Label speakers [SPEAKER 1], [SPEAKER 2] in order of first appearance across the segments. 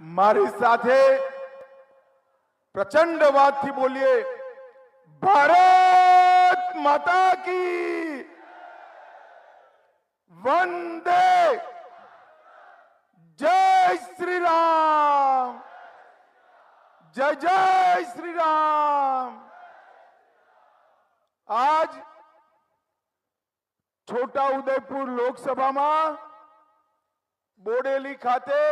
[SPEAKER 1] મારી સાથે પ્રચંડ વાતથી બોલીએ ભારત માતા કી વંદે જય શ્રી રામ જય જય શ્રી રામ આજ છોટા ઉદયપુર લોકસભામાં બોડેલી ખાતે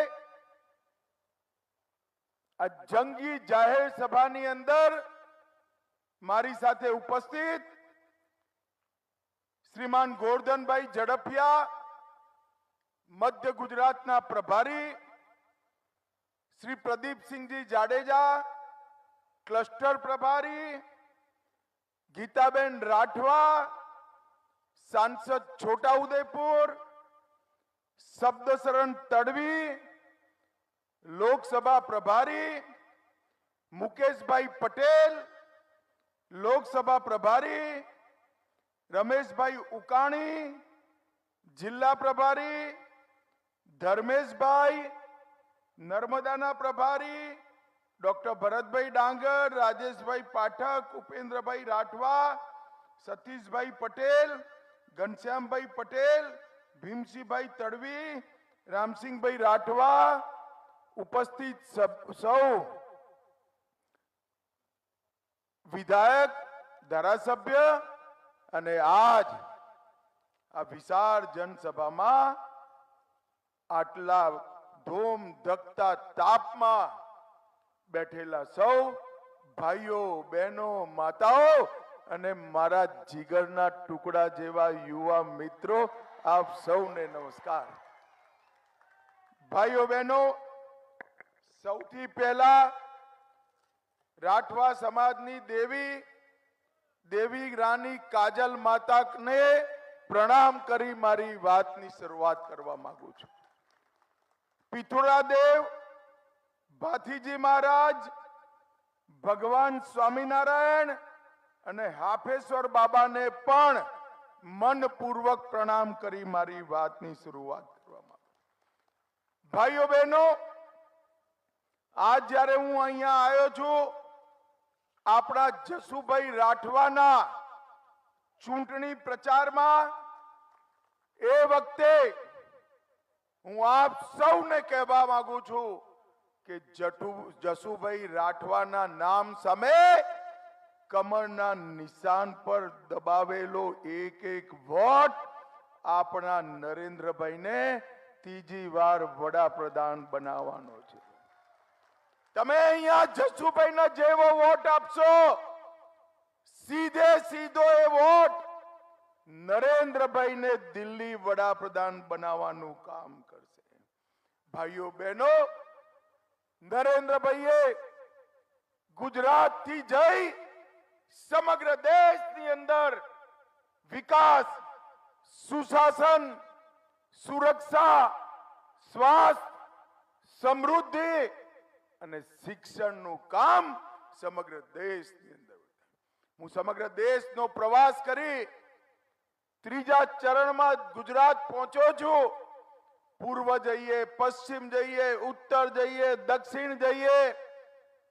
[SPEAKER 1] આ જંગી જાહેર સભાની અંદર મારી સાથે ઉપસ્થિત શ્રીમાન ગોરધનભાઈ ઝડપિયા મધ્ય ગુજરાતના પ્રભારી શ્રી પ્રદીપસિંહજી જાડેજા, ક્લસ્ટર પ્રભારી ગીતાબેન રાઠવા, સાંસદ છોટાઉદેપુર, શબ્દશરણ તડવી લોકસભા પ્રભારી મુકેશભાઈ પટેલ લોકસભા પ્રભારી રમેશભાઈ ઉકાણી જિલ્લા પ્રભારી ધર્મેશભાઈ નર્મદાના પ્રભારી ડોક્ટર ભરતભાઈ ડાંગર રાજેશભાઈ પાઠક ઉપેન્દ્રભાઈ રાઠવા સતીશભાઈ પટેલ ઘનશ્યામભાઈ પટેલ ભીમસિંહભાઈ તડવી રામસિંહભાઈ રાઠવા ઉપસ્થિત સૌ વિધાયક, ધારાસભ્ય અને આજ આ વિશાળ જનસભામાં આટલા ધૂમ ધકતા તાપમાં બેઠેલા સૌ ભાઈઓ, બહેનો, માતાઓ અને મારા જીગરના ટુકડા જેવા યુવા મિત્રો, આપ સૌને નમસ્કાર. ભાઈઓ, બહેનો સૌથી પહેલા રાઠવા સમાજની દેવી દેવી રાની કાજલ માતાને પ્રણામ કરી મારી વાતની શરૂઆત કરવા માંગુ છું. પિથોરા દેવ, ભાથીજી મહારાજ, ભગવાન સ્વામિનારાયણ અને હાફેશ્વર બાબાને પણ મનપૂર્વક પ્રણામ કરી મારી વાતની શરૂઆત કરવા માંગુ ભાઈઓ બહેનો આજ જ્યારે હું અહીંયા આવ્યો છું, આપણા જસુભાઈ રાઠવાના ચૂંટણી પ્રચારમાં એ વખતે હું આપ સૌને કહેવા માંગુ છું કે જટુ જસુભાઈ રાઠવાના નામ સામે કમરના નિશાન પર દબાવેલો એક એક વોટ આપણા નરેન્દ્રભાઈને ત્રીજી વાર વડાપ્રધાન બનાવવાનો છે. તમે અહીંયા જસુભાઈના જેવો વોટ આપશો? સીધે સીધો એ વોટ નરેન્દ્રભાઈને દિલ્હી વડાપ્રધાન બનાવવાનું કામ કરશે. ભાઈઓ, બહેનો, નરેન્દ્રભાઈએ ગુજરાતથી જઈ સમગ્ર દેશની અંદર વિકાસ, સુશાસન, સુરક્ષા, સ્વાસ્થ્ય, સમૃદ્ધિ અને શિક્ષણનું કામ સમગ્ર દેશની અંદર હું સમગ્ર દેશનો પ્રવાસ કરી ત્રીજા ચરણમાં ગુજરાત પહોંચ્યો છું. પૂર્વ જઈએ, પશ્ચિમ જઈએ, ઉત્તર જઈએ, દક્ષિણ જઈએ.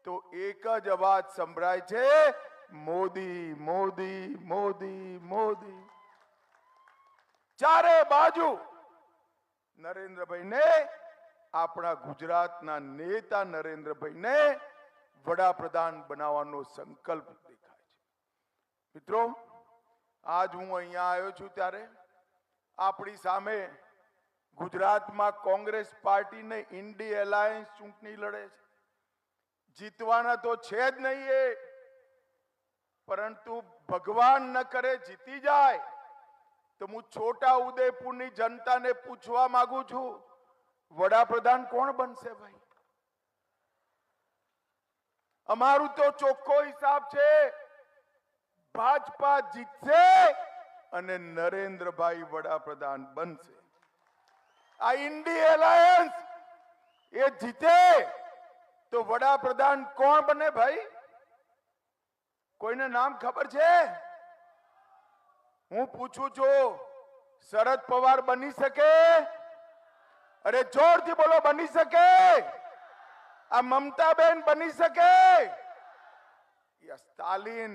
[SPEAKER 1] તો એક જ અવાજ સંભળાય છે, મોદી મોદી મોદી મોદી. ચારે બાજુ નરેન્દ્રભાઈને આપણા ગુજરાતના નેતા નરેન્દ્રભાઈને વડાપ્રધાન બનાવવાનો સંકલ્પ દેખાય છે. મિત્રો, આજ હું અહીંયા આવ્યો છું ત્યારે આપણી સામે ગુજરાતમાં કોંગ્રેસ પાર્ટીને ઇન્ડી એલાયન્સ ચૂંટણી લડે છે. જીતવાના તો છે જ નહીં એ, પરંતુ ભગવાન ન કરે જીતી જાય. તો હું છોટા ઉદયપુરની જનતાને પૂછવા માંગુ છું વડાપ્રધાન કોણ બનશે ભાઈ? અમારું તો ચોખ્ખો હિસાબ છે. ભાજપા જીતશે અને નરેન્દ્રભાઈ વડાપ્રધાન બનશે. આ ઇન્ડી એલાયન્સ એ જીતે તો વડાપ્રધાન કોણ બને ભાઈ? કોઈને નામ ખબર છે? હું પૂછું છું, શરદ પવાર બની શકે? અરે જોરથી બોલો બની શકે. આ મમતાબેન બની શકે. યા સ્ટાલિન